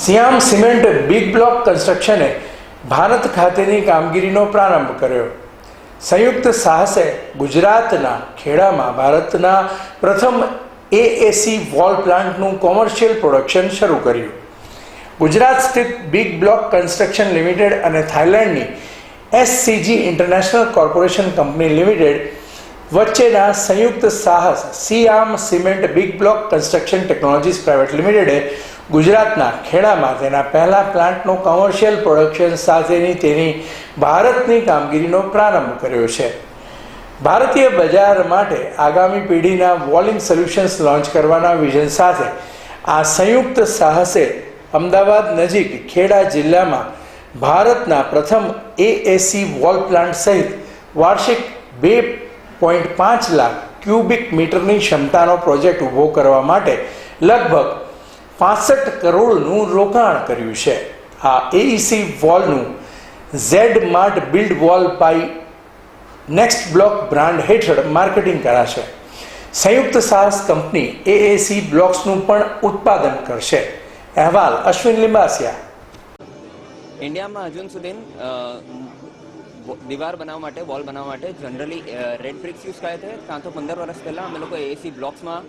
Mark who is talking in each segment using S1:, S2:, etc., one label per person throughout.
S1: સિયામ cement big block કન્સ્ટ્રક્શને ભારત ખાતેની કામગીરીનો પ્રારંભ કર્યો. સંયુક્ત સાહસે ગુજરાતના ખેડામાં ભારતના પ્રથમ એએસી વોલ પ્લાન્ટનું કોમર્શિયલ પ્રોડક્શન શરૂ કર્યું. ગુજરાત સ્થિત બિગ બ્લોક કન્સ્ટ્રક્શન લિમિટેડ અને થાઇલેન્ડની SCG international corporation company limited વચ્ચેના સંયુક્ત સાહસ Siam cement big block construction technologies private લિમિટેડે ગુજરાતના ખેડામાં તેના પહેલા પ્લાન્ટનું કોમર્શિયલ પ્રોડક્શન સાથેની તેની ભારતની કામગીરીનો પ્રારંભ કર્યો છે. ભારતીય બજાર માટે આગામી પેઢીના વોલિંગ સોલ્યુશન્સ લોન્ચ કરવાના વિઝન સાથે આ સંયુક્ત સાહસે અમદાવાદ નજીક ખેડા જિલ્લામાં ભારતના પ્રથમ એએસી વોલ પ્લાન્ટ સહિત વાર્ષિક બે પોઈન્ટ પાંચ લાખ ક્યુબિક મીટરની ક્ષમતાનો પ્રોજેક્ટ ઊભો કરવા માટે લગભગ પાસઠ કરોડનું રોકાણ કર્યું છે. આ AEC વોલનું Z mart build wall by next block brand હેઠળ માર્કેટિંગ કરાશે. સંયુક્ત સાહસ કંપની એએસી બ્લોક્સનું પણ ઉત્પાદન કરશે. અહેવાલ અશ્વિન લિંબાસિયા.
S2: ઇન્ડિયામાં હજુ સુધી દિવાર બનાવવા માટે, વોલ બનાવવા માટે જનરલી રેડ બ્રિક્સ યુઝ કરે છે. કાં તો પંદર વર્ષ પહેલાં અમે લોકો એસી બ્લોક્સમાં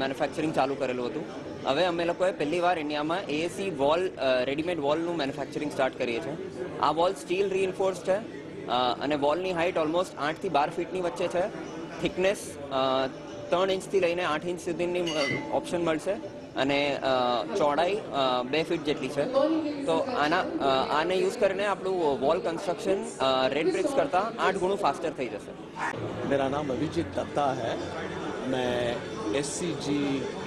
S2: મેન્યુફેક્ચરિંગ ચાલુ કરેલું હતું. હવે અમે લોકોએ પહેલી વાર ઇન્ડિયામાં એએસી વોલ રેડીમેડ વોલનું મેન્યુફેક્ચરિંગ સ્ટાર્ટ કરીએ છીએ. આ વોલ સ્ટીલ રીઇન્ફોર્સ છે અને વોલની હાઇટ ઓલમોસ્ટ આઠથી બાર ફીટની વચ્ચે છે. થિકનેસ ત્રણ ઇંચથી લઈને આઠ ઇંચ સુધીની ઓપ્શન મળશે. અને ચોડાઈ બે ફીટ જેટલી છે. તો આના આને યુઝ કરીને આપણું વોલ કન્સ્ટ્રક્શન રેડ બ્રિક્સ કરતાં આઠ ગુણું ફાસ્ટર થઈ જશે.
S3: મેરા નામ અભિજીત દત્તા હૈ મેં SCG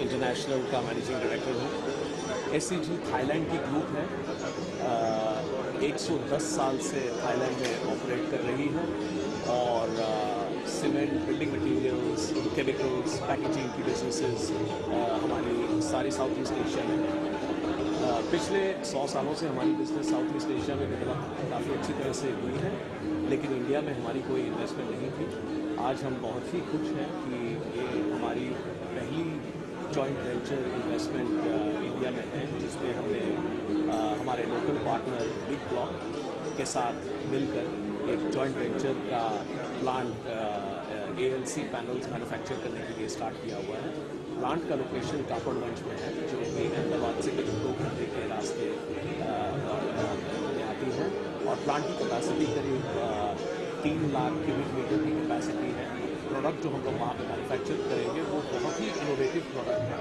S3: इंटरनेशनल का मैनेजिंग डायरेक्टर हूँ। एस थाईलैंड की ग्रुप है। अ, 110 साल से थाईलैंड में ऑपरेट कर रही है और cement building materials chemicals packaging की बिजनेसेस हमारी सारी साउथ ईस्ट एशिया में पिछले सौ सालों से हमारी बिज़नेस साउथ ईस्ट एशिया में डेवलप काफ़ी अच्छी तरह से हुई है। लेकिन इंडिया में हमारी कोई इन्वेस्टमेंट नहीं थी। आज हम बहुत ही खुश हैं कि ये हमारी पहली जॉइंट वेंचर इन्वेस्टमेंट इंडिया में है जिसमें हमने अ, हमारे लोकल पार्टनर बिग ब्लॉक के साथ मिलकर एक जॉइंट वेंचर का plant A L C panels manufacture करने के लिए स्टार्ट किया हुआ है। प्लांट का लोकेशन कापड़गंज में है जो कि अहमदाबाद से करीब दो घंटे के रास्ते प्लांट की कैपेसिटी करीब तीन लाख क्यूबिक मीटर की कैपेसिटी है। प्रोडक्ट जो हम लोग वहाँ पर मैनुफैक्चर करेंगे, वो बहुत ही इनोवेटिव प्रोडक्ट है।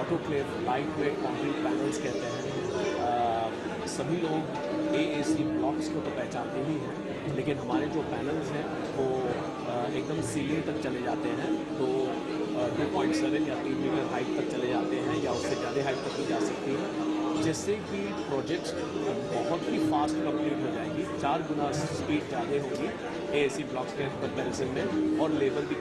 S3: Auto autoclave light weight concrete panels कहते हैं। सभी लोग ए ए सी ब्लॉक्स को तो पहचानते ही हैं, लेकिन हमारे जो पैनल्स हैं, वो एकदम सीलिंग तक चले जाते हैं। तो टू पॉइंट सेवन या तीन मीटर हाइट तक चले जाते हैं या उससे ज़्यादा हाइट तक भी जा सकती है। जिससे कि प्रोजेक्ट्स बहुत फास्ट कंप्लीट हो जाएगी चार गुना स्पीड ज़्यादा होगी ए सी ब्लॉक्स के कंपेरिजन में और लेबर भी